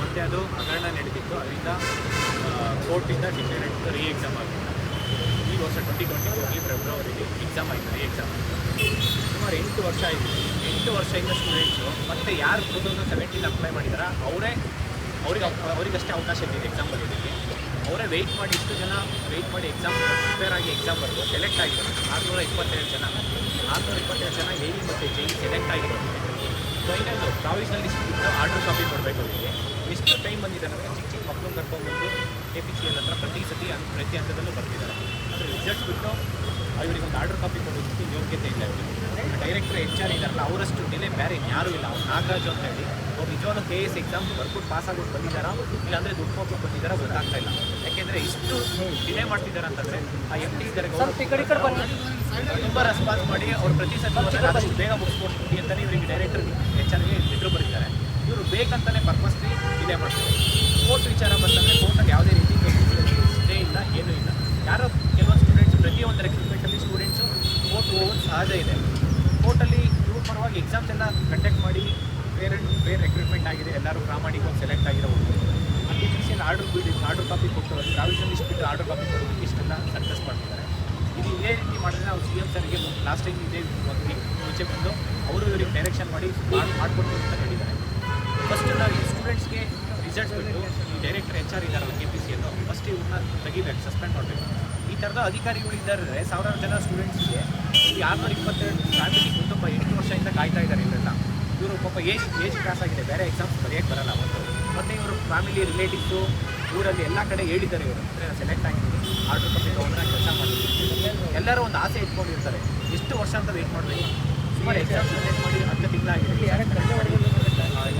ಮತ್ತು ಅದು ಹಗರಣ ನಡೆದಿತ್ತು. ಅದರಿಂದ ಕೋರ್ಟಿಂದ ಡಿಕ್ಲೇರೆಡ್ ರೀ ಎಕ್ಸಾಮ್ ಆಗಿತ್ತು ಈ ವರ್ಷ ಟ್ವೆಂಟಿ ಟ್ವೆಂಟಿ ಫೋರಲ್ಲಿ ಫೆಬ್ರವರಿಗೆ ಎಕ್ಸಾಮ್ ಆಯಿತು ರೀ ಎಕ್ಸಾಮ್ ಸುಮಾರು ಎಂಟು ವರ್ಷ ಆಯಿತು. ಎಂಟು ವರ್ಷದಿಂದ ಸ್ಟೂಡೆಂಟ್ಸು ಮತ್ತು ಯಾರು ಟೂ ತೌಸಂಡ್ ಸೆವೆಂಟೀನ್ ಅಪ್ಲೈ ಮಾಡಿದಾರ, ಅವರೇ, ಅವ್ರಿಗೆ ಅವ್- ಅವರಿಗಷ್ಟೇ ಅವಕಾಶ ಇದ್ದಿದೆ ಎಕ್ಸಾಮ್ ಬರೆಯೋದಕ್ಕೆ. ಅವರೇ ವೆಯ್ಟ್ ಮಾಡಿ ಇಷ್ಟು ಜನ ವೆಯ್ಟ್ ಮಾಡಿ ಎಕ್ಸಾಮ್ ಪ್ರಿಪೇರ್ ಆಗಿ ಎಕ್ಸಾಮ್ ಬರೆದು ಸೆಲೆಕ್ಟ್ ಆಗಿರೋದು ಆರುನೂರ ಇಪ್ಪತ್ತೆರಡು ಜನ. ಆರುನೂರ ಇಪ್ಪತ್ತೆರಡು ಜನ ಎ ಮತ್ತು ಜೆ ಸೆಲೆಕ್ಟ್ ಆಗಿರೋದು ಫೈನಲ್ ಪ್ರಾವಿಷನಲ್ ಲಿಸ್ಟ್ ಬಿಟ್ಟು ಆರ್ಡರ್ ಕಾಪಿ ಕೊಡಬೇಕು ಅವರಿಗೆ ಎಷ್ಟು ಟೈಮ್ ಬಂದಿದೆ ಅಂದರೆ ಚಿಕ್ಕ ಚಿಕ್ಕ ಮಕ್ಕಳು ಕರ್ಕೊಂಡ್ಬಂದು ಎ ಪಿ ಸಿ ಎಲ್ ಹತ್ರ ಪ್ರತಿ ಸತಿ ಅಂತ ಪ್ರತಿ ಹಂತದಲ್ಲೂ ಬರ್ತಿದ್ದಾರೆ. ಆದರೆ ರಿಸಲ್ಟ್ ಬಿಟ್ಟು ಅವರಿಗೆ ಒಂದು ಆರ್ಡರ್ ಕಾಪಿ ಕೊಡೋದಕ್ಕೆ ಯೋಗ್ಯತೆ ಇಲ್ಲ ಇವರಿಗೆ. ಡೈರೆಕ್ಟರ್ ಎಚ್ ಆರ್ ಇದ್ದಾರಲ್ಲ ಅವರಷ್ಟು ಡಿಲೇ ಬೇರೆ ಯಾರೂ ಇಲ್ಲ. ಅವ್ರು ನಾಗರಾಜು ಅಂತ ಹೇಳಿ ಅವ್ರು ನಿಜವಾಗ್ಲೂ ಕೆ ಎಸ್ ಎಕ್ಸಾಮ್ ಬರ್ಕೊಟ್ಟು ಪಾಸ್ ಆಗೋದು ಬಂದಿದ್ದಾರಾ? ಇಲ್ಲಾಂದರೆ ದುಡ್ಡು ಕೊಟ್ಟು ಬಂದಿದ್ದಾರಾ ಗೊತ್ತಾಗ್ತಾ ಇಲ್ಲ. ಯಾಕೆಂದರೆ ಇಷ್ಟು ಡಿಲೇ ಮಾಡ್ತಿದ್ದಾರೆ ಅಂತಂದರೆ ಆ ಎಂ ಟಿ ಇದ್ದಾರೆ ತುಂಬ ರೆಸ್ಪಾನ್ಸ್ ಮಾಡಿ ಅವ್ರು ಪ್ರತಿ ಆದಷ್ಟು ಬೇಗ ಮುಗಿಸ್ಕೊಡ್ತೀವಿ ಅಂತಲೇ ಇವರಿಗೆ ಡೈರೆಕ್ಟರ್ ಎಚ್ ಆರ್ಗೆ ಲೆಟ್ರ್ ಬರೀತಾರೆ. ಇವರು ಬೇಕಂತಾನೆ ಪರ್ಪಸ್ಲಿ ಡಿಲೇ ಮಾಡ್ತಾರೆ. ಕೋರ್ಟ್ ವಿಚಾರ ಬಂತಂದರೆ ಕೋರ್ಟಲ್ಲಿ ಯಾವುದೇ ರೀತಿ ಸ್ಟೇ ಇಲ್ಲ ಏನೂ ಇಲ್ಲ. ಯಾರೋ ಕೆಲವೊಂದು ಸ್ಟೂಡೆಂಟ್ಸ್ ಪ್ರತಿಯೊಂದು ರೆಕ್ರೂಟ್ಮೆಂಟಲ್ಲಿ ಸ್ಟೂಡೆಂಟ್ಸು ಕೋರ್ಟ್ ಹೋಗೋದು ಸಹಜ ಇದೆ ಕೋರ್ಟಲ್ಲಿ ಇವ್ರ ಪರವಾಗಿ ಎಕ್ಸಾಮ್ಸ್ ಎಲ್ಲ ಕಂಡಕ್ಟ್ ಮಾಡಿ ಬೇರೆ ಬೇರೆ ರೆಕ್ರೂಟ್ಮೆಂಟ್ ಆಗಿದೆ ಎಲ್ಲರೂ ಪ್ರಾಮಾಣಿಕವಾಗಿ ಸೆಲೆಕ್ಟ್ ಆಗಿರೋ ಅಲ್ಲಿ ಮಿಷನ್ ಆರ್ಡರ್ ಬಿಡಿ ಆರ್ಡರ್ ಕಾಪಿ ಕೊಟ್ಟು ಪ್ರಾವಿಷನ್ ಲಿಸ್ಟ್ ಬಿಟ್ಟು ಆರ್ಡರ್ ಕಾಪಿ ಕೊಡೋದಕ್ಕೆ ಇಷ್ಟನ್ನ ಸಕ್ಸಸ್ ಮಾಡ್ತಿದ್ದಾರೆ. ಇದು ಇದೇ ರೀತಿ ಮಾಡಿದ್ರೆ ನಾವು ಸಿ ಎಂ ಸರ್ಗೆ ಲಾಸ್ಟ್ ಟೈಮ್ ಇದೇ ಹೋಗಿ ಮುಂಚೆ ಬಂದು ಅವರು ಇವರಿಗೆ ಡೈರೆಕ್ಷನ್ ಮಾಡಿ ಮಾಡಿ ಮಾಡಿಕೊಡ್ತು ಅಂತ ಹೇಳಿದ್ದಾರೆ. ಫಸ್ಟ್ ನಾವು ಈ ಸ್ಟೂಡೆಂಟ್ಸ್ಗೆ ರಿಸಲ್ಟ್ಸ್ ಬಿಟ್ಟು ಡೈರೆಕ್ಟರ್ ಎಚ್ ಆರ್ ಇದ್ದಾರಲ್ಲ ಕೆ ಪಿ ಸಿ ಅನ್ನು ಫಸ್ಟ್ ಇವ್ರನ್ನ ತೆಗಿಬೇಕು ಸಸ್ಪೆಂಡ್ ಮಾಡಬೇಕು. ಈ ಥರದ ಅಧಿಕಾರಿಗಳು ಇದ್ದಾರೆ ಸಾವಿರಾರು ಜನ ಸ್ಟೂಡೆಂಟ್ಸ್ಗೆ ಈ ಆರುನೂರ ಇಪ್ಪತ್ತೆರಡು ಫ್ಯಾಮಿಲಿ ಕುಟುಂಬ ಎಂಟು ವರ್ಷದಿಂದ ಕಾಯ್ತಾ ಇದ್ದಾರೆ ಇವರೆಲ್ಲ. ಇವರು ಪಾಪ ಏಜ್ ಏಜ್ ಕ್ರಾಸ್ ಆಗಿದೆ, ಬೇರೆ ಎಕ್ಸಾಮ್ಸ್ ಬರೆಯೋಕ್ಕೆ ಬರಲ್ಲ ಒಂದು ಮತ್ತು ಇವರು ಫ್ಯಾಮಿಲಿ ರಿಲೇಟಿವ್ಸು ಊರಲ್ಲಿ ಎಲ್ಲ ಕಡೆ ಹೇಳಿದ್ದಾರೆ ಇವರು. ಅಂದರೆ ಸೆಲೆಕ್ಟ್ ಆಗಿದ್ದೀನಿ ಆರ್ಡರ್ ಕಂಪ್ಲೀಟ್ ತೊಗೊಂಡ್ರೆ ಕೆಲಸ ಮಾಡಿದ್ದೀನಿ ಎಲ್ಲರೂ ಒಂದು ಆಸೆ ಇಟ್ಕೊಂಡಿರ್ತಾರೆ. ಎಷ್ಟು ವರ್ಷ ಅಂತ ವೆಯ್ಟ್ ಮಾಡಬೇಕು? ಸುಮಾರು ಎಕ್ಸಾಮ್ಸ್ ಅಟೆಂಡ್ ಮಾಡಿ ಹತ್ತು ತಿಂಗಳಾಗಿದೆ.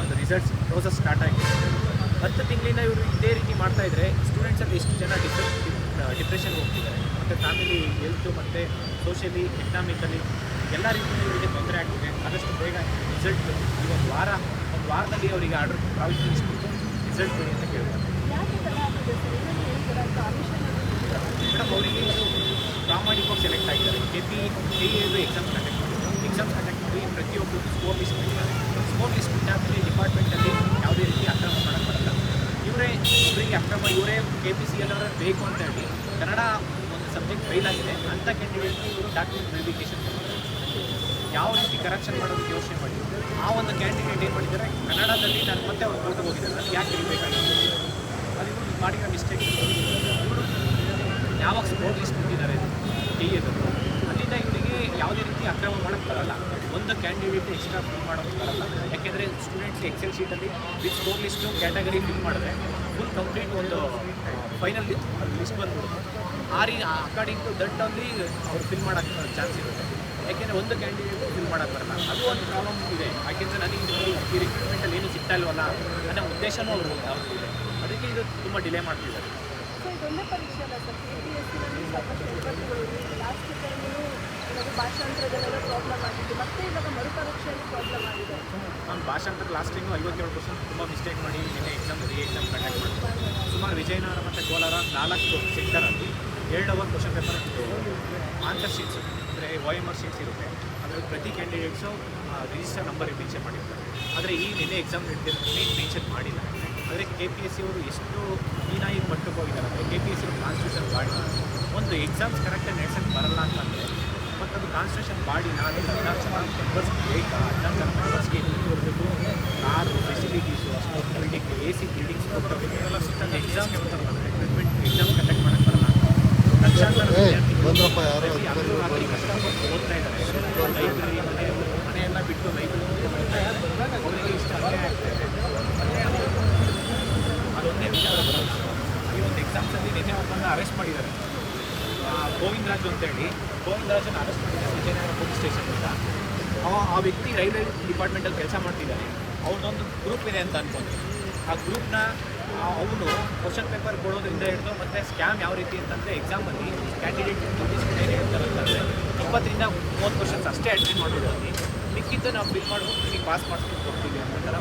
ಒಂದು ರಿಸಲ್ಟ್ಸ್ ಪ್ರೋಸೆಸ್ ಸ್ಟಾರ್ಟ್ ಆಗಿದೆ ಹತ್ತು ತಿಂಗಳಿಂದ ಇವರು ಇದೇ ರೀತಿ ಮಾಡ್ತಾ ಇದ್ರೆ ಸ್ಟೂಡೆಂಟ್ಸಲ್ಲಿ ಎಷ್ಟು ಜನ ಡಿಪ್ರೆ ಡಿಪ್ರೆಷನ್ ಹೋಗ್ತಿದ್ದಾರೆ. ಮತ್ತು ಫ್ಯಾಮಿಲಿ ಹೆಲ್ತು ಮತ್ತು ಸೋಷಿಯಲಿ ಎಕನಾಮಿಕಲಿ ಎಲ್ಲ ರೀತಿಯಲ್ಲಿ ಇವರಿಗೆ ತೊಂದರೆ ಆಗ್ತಿದೆ. ಆದಷ್ಟು ಬೇಗ ರಿಸಲ್ಟ್ ಇವತ್ತು ಒಂದು ವಾರ ವಾರದಲ್ಲಿ ಅವರಿಗೆ ಆರ್ಡರ್ ಪ್ರಾವಿಷನ್ ಇಸ್ಬಿಟ್ಟು ರಿಸಲ್ಟ್ ಕೊಡಿ ಅಂತ ಕೇಳ್ತಾರೆ. ಮೇಡಮ್ ಅವರಿಗೆ ಪ್ರಾಮಾಣಿಕವಾಗಿ ಸೆಲೆಕ್ಟ್ ಆಗಿದ್ದಾರೆ. ಕೆ ಪಿ ಎ ಎದು ಎಕ್ಸಾಮ್ ಕಂಡಕ್ಟ್ ಮಾಡಿದ್ದಾರೆ ಎಕ್ಸಾಮ್ ಕಂಡಕ್ಟ್ ಮಾಡಿ ಪ್ರತಿಯೊಬ್ಬರು ಸ್ಕೋರ್ ಲಿಸ್ಟ್ ಬಿಟ್ಟಿದ್ದಾರೆ ಸ್ಕೋರ್ ಲಿಸ್ಟ್ ಬಿಟ್ಟಾದಮೇಲೆ ಡಿಪಾರ್ಟ್ಮೆಂಟಲ್ಲಿ ಯಾವುದೇ ರೀತಿ ಅಕ್ರಮ ಮಾಡೋಕ್ಕೆ ಬರಲ್ಲ. ಇವರೇ ಇವರಿಗೆ ಅಕ್ರಮ ಇವರೇ ಕೆ ಪಿ ಸಿ ಎಲ್ ಅವರೇ ಬೇಕು ಅಂತ ಹೇಳಿ ಕನ್ನಡ ಒಂದು ಸಬ್ಜೆಕ್ಟ್ ಫೈಲ್ ಆಗಿದೆ. ಅಂತ ಕ್ಯಾಂಡಿಡೇಟ್ಗೆ ಇವರು ಡಾಕ್ಯುಮೆಂಟ್ ವೆರಿಫಿಕೇಶನ್ ಯಾವ ರೀತಿ ಕರೆಕ್ಷನ್ ಮಾಡೋದಕ್ಕೆ ಯೋಚನೆ ಮಾಡಿ? ಆ ಒಂದು ಕ್ಯಾಂಡಿಡೇಟ್ ಏನು ಮಾಡಿದ್ದಾರೆ? ಕನ್ನಡದಲ್ಲಿ ನಾನು ಮತ್ತೆ ಅವ್ರು ಕೋರ್ಟ್ಗೆ ಹೋಗಿದ್ದಾರೆ. ನಾನು ಯಾಕೆ ಇರಬೇಕಾಗಿತ್ತು? ಅದು ಇವರು ಮಾಡಿರೋ ಮಿಸ್ಟೇಕ್ ಯಾವಾಗ ಸ್ಪೋರ್ಟ್ ಲಿಸ್ಟ್ ಕೊಟ್ಟಿದ್ದಾರೆ? ಟಿ ಎದ್ದು ಅಲ್ಲಿಂದ ಇವರಿಗೆ ಯಾವುದೇ ರೀತಿ ಅಕ್ರಮ ಮಾಡೋಕ್ಕೆ ಬರಲ್ಲ. ಒಂದು ಕ್ಯಾಂಡಿಡೇಟ್ ಎಕ್ಸ್ಟ್ರಾ ಫಿಲ್ ಮಾಡೋಕ್ಕೆ ಬರಲ್ಲ. ಯಾಕೆಂದರೆ students excel ಶೀಟಲ್ಲಿ with score list category fill ಮಾಡಿದ್ರೆ ಫುಲ್ ಕಂಪ್ಲೀಟ್ ಒಂದು ಫೈನಲ್ ಲಿಸ್ಟ್ ಬಂದ್ಬಿಡುತ್ತೆ. ಆ ರೀ ಅಕಾರ್ಡಿಂಗ್ ಟು ದಟ್ ಅಲ್ಲಿ ಅವ್ರು ಫಿಲ್ ಮಾಡೋಕ್ಕೆ ಚಾನ್ಸ್ ಇರುತ್ತೆ. ಯಾಕೆಂದರೆ ಒಂದು ಕ್ಯಾಂಡಿಡೇಟ್ ಫಿಲ್ ಮಾಡೋಕ್ಕೆ ಬರಲ್ಲ. ಅದು ಒಂದು ಪ್ರಾಬ್ಲಮ್ ಇದೆ. ಯಾಕೆಂದರೆ ನನಗೆ ಈ ರಿಕ್ರೂಟ್ಮೆಂಟಲ್ಲಿ ಏನೂ ಸಿಗ್ತಾ ಇಲ್ವಲ್ಲ ಅನ್ನೋ ಉದ್ದೇಶನೂ ಅವರು ಇದೆ ಅದಕ್ಕೆ ಇದು ತುಂಬ ಡಿಲೇ ಮಾಡ್ತಿದ್ದಾರೆ. ನಾನು ಭಾಷಾಂತರ ಲಾಸ್ಟ್ ಟೈಮು ಐವತ್ತೇಳು ಪರ್ಸೆಂಟ್ ತುಂಬ ಮಿಸ್ಟೇಕ್ ಮಾಡಿ ನಿನ್ನೆ ಎಕ್ಸಾಮ್ ರೀ ಎಕ್ಸಾಮ್ ಕಂಡಕ್ಟ್ ಮಾಡಿದ್ರು ಸುಮಾರು ವಿಜಯನಗರ ಮತ್ತು ಕೋಲಾರ ನಾಲ್ಕು ಸೆಂಟರಲ್ಲಿ ಎರಡು hour question paper answer sheets O M sheets ಇರುತ್ತೆ. ಅದರಲ್ಲಿ ಪ್ರತಿ ಕ್ಯಾಂಡಿಡೇಟ್ಸು ರಿಜಿಸ್ಟರ್ ನಂಬರ್ ಮೆನ್ಷನ್ ಮಾಡಿರ್ತಾರೆ. ಆದರೆ ಈ ನಿನ್ನೆ ಎಕ್ಸಾಮ್ ನಡೆದಿರೋದ್ರಲ್ಲಿ ಮೆನ್ಷನ್ ಮಾಡಿಲ್ಲ. ಆದರೆ ಕೆ ಪಿ ಎಸ್ ಸಿ ಅವರು ಎಷ್ಟು ಹೀನಾಗಿ ಪಟ್ಟು ಹೋಗಿದ್ದಾರೆ ಅಂದರೆ K P S C constitution body ಒಂದು ಎಕ್ಸಾಮ್ಸ್ ಕರೆಕ್ಟಾಗಿ ನಡೆಸೋಕ್ಕೆ ಬರಲ್ಲ ಅಂತಂದರೆ ಮತ್ತು ಅದು ಕಾನ್ಸ್ಟಿಟ್ಯೂಷನ್ ಬಾಡಿ ನಾನು ಹದಿನಾರು ಮೆಂಬರ್ಸ್ ಬೇಕಾ? ಹದಿನಾರು ಮೆಂಬರ್ಸ್ಗೆ ಕೊಡಬೇಕು? ಕಾರು ಫೆಸಿಲಿಟೀಸು ಅಷ್ಟು ಬಿಲ್ಡಿಂಗ್ ಎ ಸಿ ಬಿಲ್ಡಿಂಗ್ಸ್ ಎಲ್ಲ ಸುತ್ತ ಎಕ್ಸಾಮ್ ರಿಕ್ರೂಟ್ಮೆಂಟ್ ಎಕ್ಸಾಮ್ ಕಂಡಕ್ಟ್ ಮಾಡೋಕ್ಕೆ ಬರಲ್ಲ ರಾತ್ರಿ ಇದ್ದಾರೆ ಮನೆಯೆಲ್ಲ ಬಿಟ್ಟು ಅವರಿಗೆ ಇಷ್ಟ ಅದೊಂದೇ ವಿಚಾರ ಈ ಒಂದು ಎಕ್ಸಾಮ್ಸಲ್ಲಿ ನಿನ್ನೆ ಒಬ್ಬನ್ನ ಅರೆಸ್ಟ್ ಮಾಡಿದ್ದಾರೆ ಆ, ಗೋವಿಂದ ರಾಜು ಅಂತೇಳಿ ಗೋವಿಂದ ರಾಜನ ಅರೆಸ್ಟ್ ಮಾಡಿದ್ದಾರೆ ವಿಜಯನಗರ ಪೊಲೀಸ್ ಸ್ಟೇಷನಿಂದ ಅವ ಆ ವ್ಯಕ್ತಿ ರೈಲ್ವೆ ಡಿಪಾರ್ಟ್ಮೆಂಟಲ್ಲಿ ಕೆಲಸ ಮಾಡ್ತಿದ್ದಾನೆ ಅವ್ರದ್ದೊಂದು ಗ್ರೂಪ್ ಇದೆ ಅಂತ ಅನ್ಕೊಂಡು ಆ ಗ್ರೂಪ್ನ ಅವನು ಕ್ವಶನ್ ಪೇಪರ್ ಕೊಡೋದ್ರಿಂದ ಹಿಡಿದು ಮತ್ತು ಸ್ಕ್ಯಾಮ್ ಯಾವ ರೀತಿ ಅಂತಂದರೆ ಎಕ್ಸಾಮಲ್ಲಿ ಕ್ಯಾಂಡಿಡೇಟ್ ಏನು ಹೇಳ್ತಾರಂತಂದರೆ ಇಪ್ಪತ್ತರಿಂದ ಮೂವತ್ತು ಕ್ವಶನ್ಸ್ ಅಷ್ಟೇ ಅಟೆಂಡ್ ಮಾಡಿಬಿಡೋದು ಮಿಕ್ಕಿದ್ದು ನಾವು ಬಿಲ್ ಮಾಡ್ಬಿಟ್ಟು ನಿಮಗೆ ಪಾಸ್ ಮಾಡಿಸ್ಕೊಂಡು ಕೊಡ್ತೀವಿ ಅಂತ ಥರ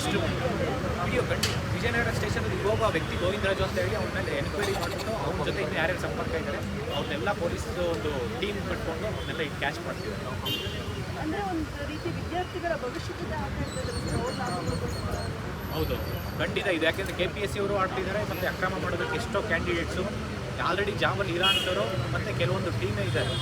ಇಷ್ಟು ವಿಡಿಯೋ ಕಂಡು ವಿಜಯನಗರ ಸ್ಟೇಷನಲ್ಲಿ ಒಬ್ಬ ವ್ಯಕ್ತಿ ಗೋವಿಂದರಾಜು ಅಂತ ಹೇಳಿ ಅವ್ರ ಮೇಲೆ ಎನ್ಕ್ವೈರಿ ಮಾಡಿಬಿಟ್ಟು ಅವ್ರ ಜೊತೆ ಇನ್ನು ಯಾರ್ಯಾರು ಸಂಪರ್ಕ ಇದ್ದಾರೆ ಅವ್ರನ್ನೆಲ್ಲ ಪೊಲೀಸ್ ಒಂದು ಟೀಮ್ ಕಟ್ಕೊಂಡು ಅವನ್ನೆಲ್ಲ ಕ್ಯಾಚ್ ಮಾಡ್ತೀವಿ ನಾವು ಅಂದ್ರೆ ಒಂದು ರೀತಿ ವಿದ್ಯಾರ್ಥಿಗಳ ಭವಿಷ್ಯದ ಹೌದು, ಖಂಡಿತ ಇದೆ. ಯಾಕೆಂದರೆ ಕೆ ಪಿ ಎಸ್ ಸಿ ಅವರು ಆಡ್ತಿದ್ದಾರೆ, ಮತ್ತು ಅಕ್ರಮ ಮಾಡೋದಕ್ಕೆ ಎಷ್ಟೋ ಕ್ಯಾಂಡಿಡೇಟ್ಸು ಆಲ್ರೆಡಿ ಜಾಬಲ್ಲಿ ಇರೋಂಥವ್ರು ಮತ್ತು ಕೆಲವೊಂದು ಟೀಮೇ ಇದ್ದಾರೆ.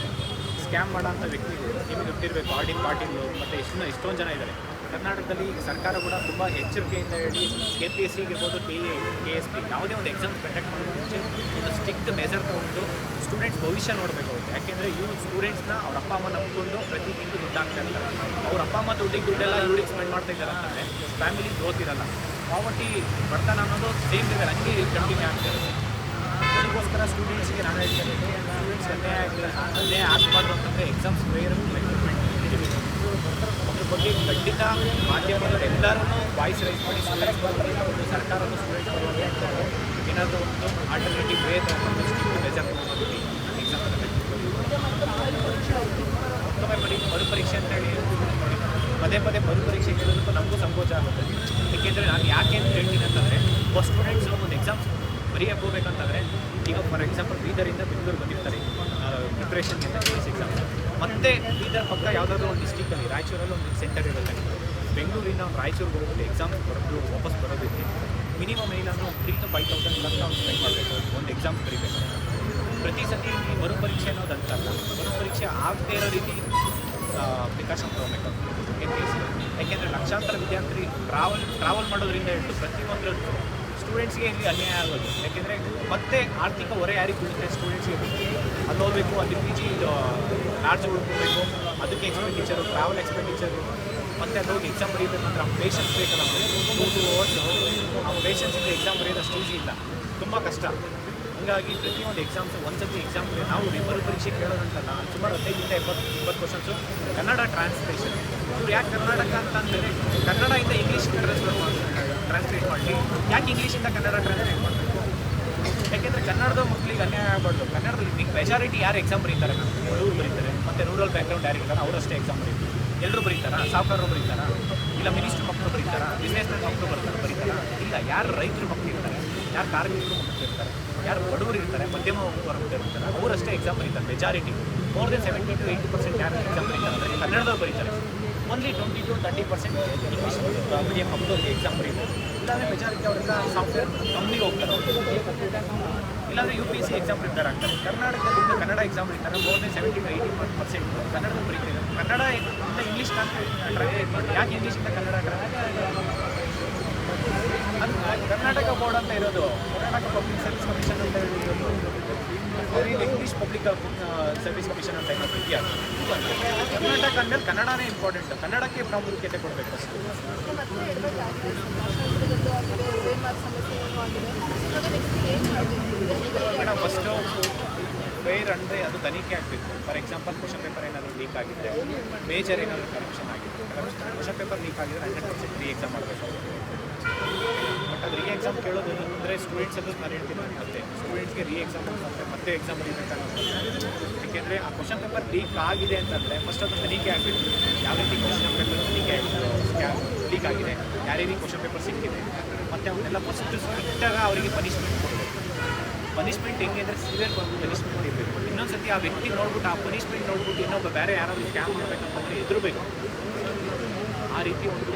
ಸ್ಕ್ಯಾಮ್ ಮಾಡೋಂಥ ವ್ಯಕ್ತಿಗಳು. ನಿಮಗೆ ಗೊತ್ತಿರಬೇಕು ಆಡಿನ್ ಪಾರ್ಟಿಗಳು ಮತ್ತು ಎಷ್ಟು ಎಷ್ಟೊಂದು ಜನ ಇದ್ದಾರೆ. ಕರ್ನಾಟಕದಲ್ಲಿ ಸರ್ಕಾರ ಕೂಡ ತುಂಬ ಎಚ್ಚರಿಕೆಯಿಂದ ಹೇಳಿ K P S ಸಿಗಿರ್ಬೋದು T A K S P ಯಾವುದೇ ಒಂದು ಎಕ್ಸಾಮ್ ಕಂಡಕ್ಟ್ ಮಾಡೋದು ಒಂದು ಸ್ಟ್ರಿಕ್ಟ್ ಮೆಜರ್ ತೊಗೊಂಡು ಸ್ಟೂಡೆಂಟ್ಸ್ ಭವಿಷ್ಯ ನೋಡಬೇಕಾಗುತ್ತೆ. ಯಾಕೆಂದರೆ ಇವ್ರು ಸ್ಟೂಡೆಂಟ್ಸ್ನ ಅವ್ರ ಅಪ್ಪ ಅಮ್ಮ ನಂಬಿಕೊಂಡು ಪ್ರತಿ ತಿಂಗಳು ದುಡ್ಡು ಹಾಕ್ತಾ ಇರ್ತಾರೆ. ಅವ್ರ ಅಪ್ಪ ಅಮ್ಮ ದುಡ್ಡಿಗೆ ದುಡ್ಡೆಲ್ಲ ಇವ್ರಿಗೆ ಸ್ಪೆಂಡ್ ಮಾಡ್ತಾ ಇದ್ದಾರೆ ಅಂತಂದರೆ ಫ್ಯಾಮಿಲಿ ಗ್ರೋತ್ ಇರಲ್ಲ ಪಾವರ್ಟಿ ಬರ್ತಾನೆ ಅನ್ನೋದು ಸೇಮ್ ಲೆವೆಲ್ ಹಂಗೆ ಕಂಟಿನ್ಯೂ ಆಗ್ತಿದೆ ಅದಕ್ಕೋಸ್ಕರ ಸ್ಟೂಡೆಂಟ್ಸ್ಗೆ ನಾನು ಹೇಳ್ತೇನೆ ಸ್ಟೂಡೆಂಟ್ಸ್ ಅನ್ಯಾಯ ಆಗಿಲ್ಲ ಅನ್ಯಾಯ ಆಗಬಾರ್ದು ಅಂತಂದರೆ ಎಕ್ಸಾಮ್ಸ್ ವೇರ್ ಅದ್ರ ಬಗ್ಗೆ ಖಂಡಿತ ಮಾಧ್ಯಮದವರು ಎಲ್ಲರೂ ವಾಯ್ಸ್ ರೈಸ್ ಮಾಡಿ ಸ್ಟೂಡೆಂಟ್ಸ್ ಬಗ್ಗೆ ಒಂದು ಸ್ಟೂಡೆಂಟ್ಸ್ ಏನಾದರೂ ಒಂದು ಆಲ್ಟರ್ನೇಟಿವ್ ವೇ ಮೆಜರ್ ತೊಗೊಂಡ್ಬಂದು ಎಕ್ಸಾಮ್ ಮತ್ತೊಮ್ಮೆ ಪರಿ ಮರುಪರೀಕ್ಷೆ ಅಂತ ಹೇಳಿ ಪದೇ ಪದೇ ಮರುಪರೀಕ್ಷೆ ಕೇಳೋದಕ್ಕೂ ನಮಗೂ ಸಂಕೋಚ ಆಗುತ್ತೆ ಏಕೆಂದರೆ ನಾನು ಯಾಕೆ ಅಂತ ಹೇಳ್ತೀನಿ ಅಂತಂದರೆ ಒಬ್ಬ ಸ್ಟೂಡೆಂಟ್ಸ್ ಒಂದು ಎಕ್ಸಾಮ್ಸ್ ಬರೆಯಕ್ಕೆ ಹೋಗ್ಬೇಕಂತಂದರೆ ಈಗ ಫಾರ್ ಎಕ್ಸಾಂಪಲ್ ಬೀದರಿಂದ ಬೆಂಗಳೂರು ಬಂದಿರ್ತಾರೆ ಪ್ರಿಪ್ರೇಷನ್ಗಿಂತ ಕೆ ಎಸ್ ಎಕ್ಸಾಮ್ ಮತ್ತೆ ಬೀದರ್ ಪಕ್ಕ ಯಾವುದಾದ್ರೂ ಒಂದು ಡಿಸ್ಟಿಕಲ್ಲಿ ರಾಯಚೂರಲ್ಲಿ ಒಂದು ಸೆಂಟರ್ ಇರುತ್ತೆ ಬೆಂಗಳೂರಿಂದ ರಾಯಚೂರಿಗೆ ಹೋಗೋದು ಎಕ್ಸಾಮ್ ಬರೋದು ವಾಪಸ್ ಬರೋದಕ್ಕೆ ಮಿನಿಮಮ್ ಏನಾದರೂ ತ್ರೀ ಟು ಫೈವ್ ತೌಸಂಡ್ ತನಕ ಅವ್ನು ಸ್ಪೆಂಡ್ ಮಾಡಬೇಕು ಒಂದು ಎಕ್ಸಾಮ್ ಬರೀಬೇಕು ಪ್ರತಿ ಸತಿ ಈ ಮರುಪರೀಕ್ಷೆ ಅನ್ನೋದು ಅಂತಲ್ಲ. ಮರುಪರೀಕ್ಷೆ ಆಗದೇ ಇರೋ ರೀತಿ ಪ್ರಿಕಾಷನ್ ತೊಗೊಬೇಕು ಯಾಕೆಂದರೆ ಲಕ್ಷಾಂತರ ವಿದ್ಯಾರ್ಥಿ ಟ್ರಾವೆಲ್ ಟ್ರಾವೆಲ್ ಮಾಡೋದ್ರಿಂದ ಹಿಡಿದು ಪ್ರತಿಯೊಂದರದ್ದು ಸ್ಟೂಡೆಂಟ್ಸ್ಗೆ ಇಲ್ಲಿ ಅನ್ಯಾಯ ಆಗೋದು. ಯಾಕೆಂದರೆ ಮತ್ತೆ ಆರ್ಥಿಕ ಹೊರೆ ಯಾರಿಗೆ ಬೀಳುತ್ತೆ? ಸ್ಟೂಡೆಂಟ್ಸ್ಗೆ ಅಲ್ಲಿ ಹೋಗ್ಬೇಕು, ಅಲ್ಲಿ ಪಿ ಜಿ ಲಾಡ್ಜ್ ಉಳ್ಕೊಬೇಕು ಅದಕ್ಕೆ ಎಕ್ಸ್ಪೆಂಡಿಚರು ಟ್ರಾವೆಲ್ ಎಕ್ಸ್ಪೆಂಡಿಚರು ಮತ್ತೆ ಅಲ್ಲಿ ಹೋಗಿ ಎಕ್ಸಾಮ್ ಬರೀಬೇಕಂದ್ರೆ ಆ ಪೇಷನ್ಸ್ ಬೇಕಲ್ಲ ಟೂ ಪೇಷನ್ಸಿಂದ ಎಕ್ಸಾಮ್ ಬರೆಯೋದಷ್ಟು ಈಸಿ ಇಲ್ಲ. ತುಂಬ ಕಷ್ಟ. ಹೀಗಾಗಿ ಪ್ರತಿಯೊಂದು ಎಕ್ಸಾಮ್ಸ್ ಒಂದ್ಸತಿ ಎಕ್ಸಾಮ್ ನಾವು ಮರು ಪರೀಕ್ಷೆ ಕೇಳೋದಂತಲ್ಲ ಸುಮಾರು ಹದಿನೈದರಿಂದ ಇಪ್ಪತ್ತು ಇಪ್ಪತ್ತು ಕ್ವಶನ್ಸು ಕನ್ನಡ ಟ್ರಾನ್ಸ್ಲೇಷನ್ ಇವ್ರು ಯಾಕೆ ಕರ್ನಾಟಕ ಅಂತ ಅಂದರೆ ಕನ್ನಡದಿಂದ ಇಂಗ್ಲೀಷ್ ಟ್ರಾನ್ಸ್ಫರ್ ಟ್ರಾನ್ಸ್ಲೇಟ್ ಮಾಡಲಿ. ಯಾಕೆ ಇಂಗ್ಲೀಷಿಂದ ಕನ್ನಡ ಟ್ರಾನ್ಸ್ಲೇಟ್ ಮಾಡಬೇಕು? ಯಾಕೆಂದರೆ ಕನ್ನಡದ ಮಕ್ಕಳಿಗೆ ಅನ್ಯಾಯ ಆಗಬಾರ್ದು. ಕನ್ನಡದಲ್ಲಿ ಬಿಗ್ ಮೆಜಾರಿಟಿ ಯಾರು ಎಕ್ಸಾಮ್ ಬರೀತಾರೆ? ಬಡವರು ಬರೀತಾರೆ. ಮತ್ತು ರೂರಲ್ ಬ್ಯಾಕ್ಗ್ರೌಂಡ್ ಯಾರಿಗಿದ್ದಾರೆ ಅವರಷ್ಟೇ ಎಕ್ಸಾಮ್ ಬರೀತಾರೆ. ಎಲ್ಲರೂ ಬರೀತಾರಾ? ಸಾಫ್ಟ್ವೇರ್ ಬರೀತಾರಾ? ಇಲ್ಲ ಮಿನಿಸ್ಟ್ರ್ ಮಕ್ಕಳು ಬರೀತಾರಾ? ಬಿಸ್ನೆಸ್ ಮ್ಯಾನ್ ಮಕ್ಕಳು ಬರ್ತಾರೆ? ಬರೀತಾರಾ ಇಲ್ಲ ಯಾರು ರೈತರು ಮಕ್ಕಳು ಇರ್ತಾರೆ? ಯಾರು ಕಾರ್ಮಿಕರು ಮಕ್ಕಳು ಇರ್ತಾರೆ? ಯಾರು ಬಡವರು ಇರ್ತಾರೆ, ಮಧ್ಯಮ ವರ್ಗದ ಇರ್ತಾರೆ, ಅವರಷ್ಟೇ ಎಕ್ಸಾಮ್ ಬರೀತಾರೆ majority more than seventy to eighty percent ಯಾರು ಎಕ್ಸಾಮ್ ಬರೀತಾರೆ ಕನ್ನಡದವ್ರು ಬರೀತಾರೆ. Only twenty to thirty percent English medium ಮಕ್ಕಳು ಎಕ್ಸಾಮ್ ಬರೀತಾರೆ. ಇಲ್ಲಾಂದರೆ ಮೆಜಾರಿಟಿ ಅವರೆಲ್ಲ ಸಾಫ್ಟ್ವೇರ್ ಕಂಪ್ನಿಗೆ ಹೋಗ್ತಾರೆ ಇಲ್ಲಾಂದ್ರೆ U P S C exam prepare ಆಗ್ತಾರೆ ಕರ್ನಾಟಕದಿಂದ ಕನ್ನಡ ಎಕ್ಸಾಮ್ ಬರೀತಾರೆ more than seventy to eighty percent ಕನ್ನಡದಲ್ಲಿ ಬರೀತಾರೆ. ಕನ್ನಡ ಇಂದ ಇಂಗ್ಲೀಷ್ ಟ್ರಾನ್ಸ್ಲೇಟ್ ಯಾಕೆ ಇಂಗ್ಲೀಷಿಂದ ಕನ್ನಡ ಕರ್ನಾಟಕ ಬೋರ್ಡ್ ಅಂತ ಇರೋದು, ಕರ್ನಾಟಕ ಪಬ್ಲಿಕ್ ಸರ್ವಿಸ್ ಕಮಿಷನ್ ಅಂತ ಹೇಳಿರೋದು ಇಂಗ್ಲೀಷ್ ಪಬ್ಲಿಕ್ ಸರ್ವಿಸ್ ಕಮಿಷನ್ ಅಂತ ಏನೋ ಇದೆಯಾ? ಕರ್ನಾಟಕ ಅಂದಮೇಲೆ ಕನ್ನಡನೇ ಇಂಪಾರ್ಟೆಂಟ್ ಕನ್ನಡಕ್ಕೆ ಪ್ರಾಮುಖ್ಯತೆ ಕೊಡಬೇಕು ಅಷ್ಟೇ. ಮೇಡಮ್ ಫಸ್ಟು ಫೇರ್ ಅಂದರೆ ಅದು ತನಿಖೆ ಆಗಬೇಕು. ಫಾರ್ ಎಕ್ಸಾಂಪಲ್ ಕ್ವಶನ್ ಪೇಪರ್ ಏನಾದರೂ ಲೀಕ್ ಆಗಿದ್ರೆ ಮೇಜರ್ ಏನಾದರೂ ಕರಪ್ಷನ್ ಆಗಿದೆ ಕ್ವಶನ್ ಪೇಪರ್ ಲೀಕ್ ಆಗಿದ್ರೆ ಹಂಡ್ರೆಡ್ ಪರ್ಸೆಂಟ್ ರೀ ಎಕ್ಸಾಮ್ ಮಾಡಬೇಕು. ಬಟ್ ಅದು ರೀ ಎಕ್ಸಾಮ್ ಕೇಳೋದು ಅಂದರೆ ಸ್ಟೂಡೆಂಟ್ಸ್ ಅದು ನಾನು ಹೇಳ್ತೀನಿ ಮತ್ತೆ. ಸ್ಟೂಡೆಂಟ್ಸ್ಗೆ ರೀ ಎಕ್ಸಾಮ್ ಮತ್ತೆ ಎಕ್ಸಾಮ್ ಬರೀಬೇಕಾಗುತ್ತೆ. ಯಾಕೆಂದರೆ ಆ ಕ್ವಶನ್ ಪೇಪರ್ ಲೀಕ್ ಆಗಿದೆ ಅಂತಂದರೆ ಫಸ್ಟ್ ಅದು ತನಿಖೆ ಆಗಬೇಕು ಯಾವ ರೀತಿ ಕ್ವಶನ್ ಪೇಪರ್ ತನಿಖೆ ಲೀಕ್ ಆಗಿದೆ. ರೀತಿ ಕ್ವಶನ್ ಪೇಪರ್ ಸಿಕ್ಕಿದೆ? ಮತ್ತು ಅವನ್ನೆಲ್ಲ ಫಸ್ಟ್ ಸ್ಟ್ರಿಕ್ಟಾಗಿ ಅವರಿಗೆ ಪನಿಷ್ಮೆಂಟ್ ಪನಿಷ್ಮೆಂಟ್ ಹೆಂಗೆ ಅಂದರೆ ಸಿವಿಯರ್ ಪನಿಷ್ಮೆಂಟ್ ಇರಬೇಕು. ಇನ್ನೊಂದು ಸತಿ ಆ ವ್ಯಕ್ತಿ ನೋಡ್ಬಿಟ್ಟು, ಆ ಪನಿಷ್ಮೆಂಟ್ ನೋಡ್ಬಿಟ್ಟು ಇನ್ನೊಬ್ಬ ಬೇರೆ ಯಾರಾದರೂ ಸ್ಕ್ಯಾಮ್ ಮಾಡಬೇಕಂತಂದರೆ ಎದುರಬೇಕು ಆ ರೀತಿ ಒಂದು